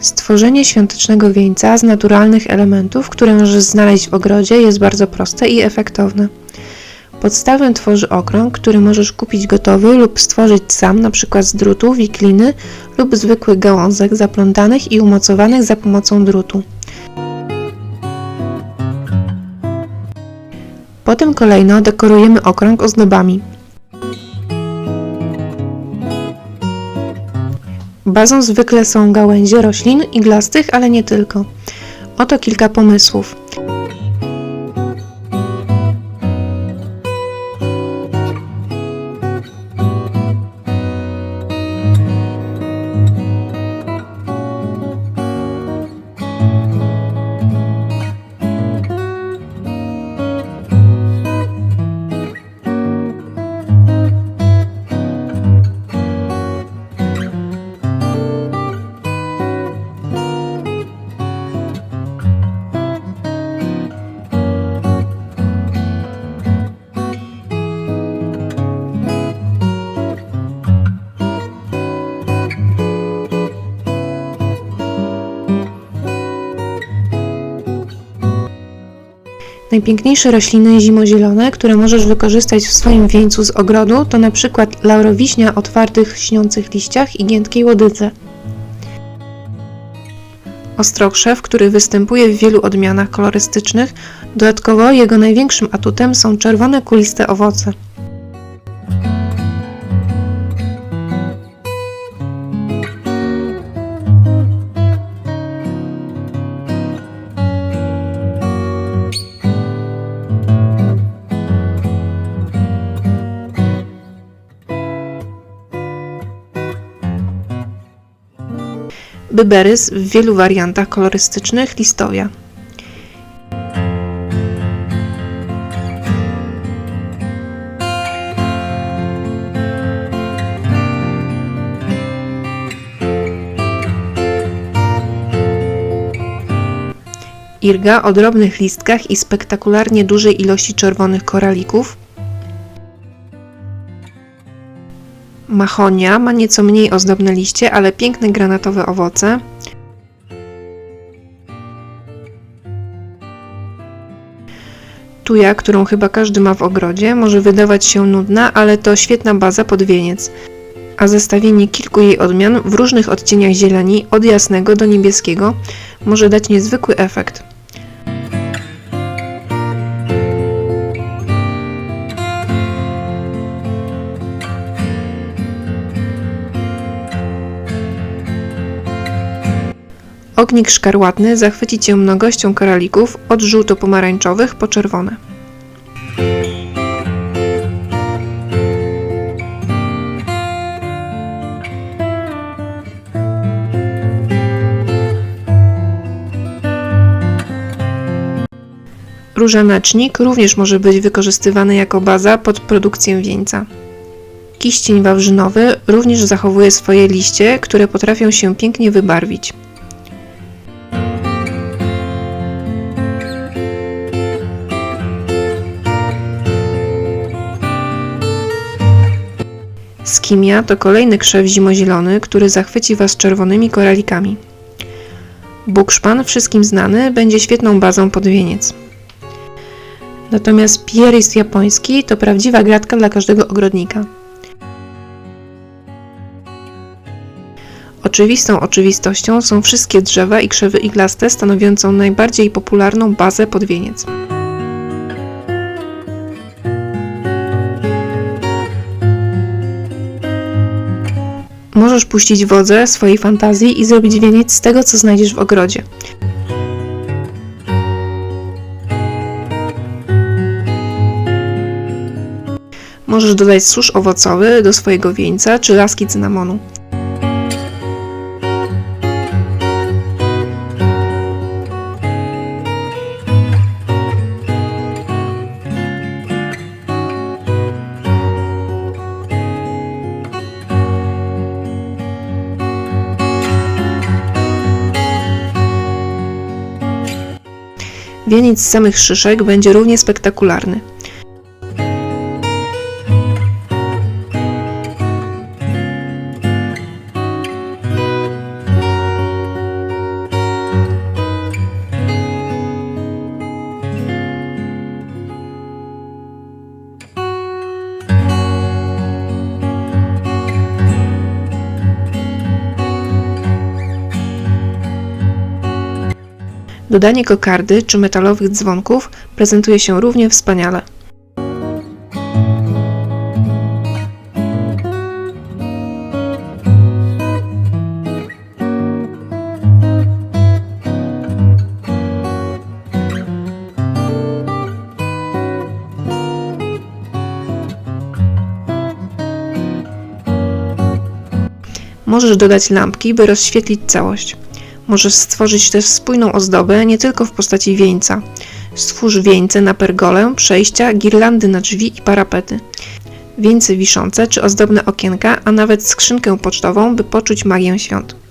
Stworzenie świątecznego wieńca z naturalnych elementów, które możesz znaleźć w ogrodzie, jest bardzo proste i efektowne. Podstawę tworzy okrąg, który możesz kupić gotowy lub stworzyć sam, np. z drutu, wikliny lub zwykłych gałązek zaplątanych i umocowanych za pomocą drutu. Potem kolejno dekorujemy okrąg ozdobami. Bazą zwykle są gałęzie roślin iglastych, ale nie tylko. Oto kilka pomysłów. Najpiękniejsze rośliny zimozielone, które możesz wykorzystać w swoim wieńcu z ogrodu, to na przykład laurowiśnia o twardych, śniących liściach i giętkiej łodydze. Ostrokrzew, który występuje w wielu odmianach kolorystycznych, dodatkowo jego największym atutem są czerwone kuliste owoce. Byberys w wielu wariantach kolorystycznych listowia. Irga o drobnych listkach i spektakularnie dużej ilości czerwonych koralików. Machonia ma nieco mniej ozdobne liście, ale piękne granatowe owoce. Tuja, którą chyba każdy ma w ogrodzie, może wydawać się nudna, ale to świetna baza pod wieniec. A zestawienie kilku jej odmian w różnych odcieniach zieleni, od jasnego do niebieskiego, może dać niezwykły efekt. Ognik szkarłatny zachwyci Cię mnogością koralików od żółto-pomarańczowych po czerwone. Różanecznik również może być wykorzystywany jako baza pod produkcję wieńca. Kiścień wawrzynowy również zachowuje swoje liście, które potrafią się pięknie wybarwić. Skimia to kolejny krzew zimozielony, który zachwyci Was czerwonymi koralikami. Bukszpan, wszystkim znany, będzie świetną bazą pod wieniec. Natomiast pieris japoński to prawdziwa gratka dla każdego ogrodnika. Oczywistą oczywistością są wszystkie drzewa i krzewy iglaste stanowiącą najbardziej popularną bazę pod wieniec. Możesz puścić wodze swojej fantazji i zrobić wieniec z tego, co znajdziesz w ogrodzie. Możesz dodać susz owocowy do swojego wieńca czy laski cynamonu. Wieniec z samych szyszek będzie równie spektakularny. Dodanie kokardy czy metalowych dzwonków prezentuje się równie wspaniale. Możesz dodać lampki, by rozświetlić całość. Możesz stworzyć też spójną ozdobę nie tylko w postaci wieńca. Stwórz wieńce na pergolę, przejścia, girlandy na drzwi i parapety. Wieńce wiszące czy ozdobne okienka, a nawet skrzynkę pocztową, by poczuć magię świąt.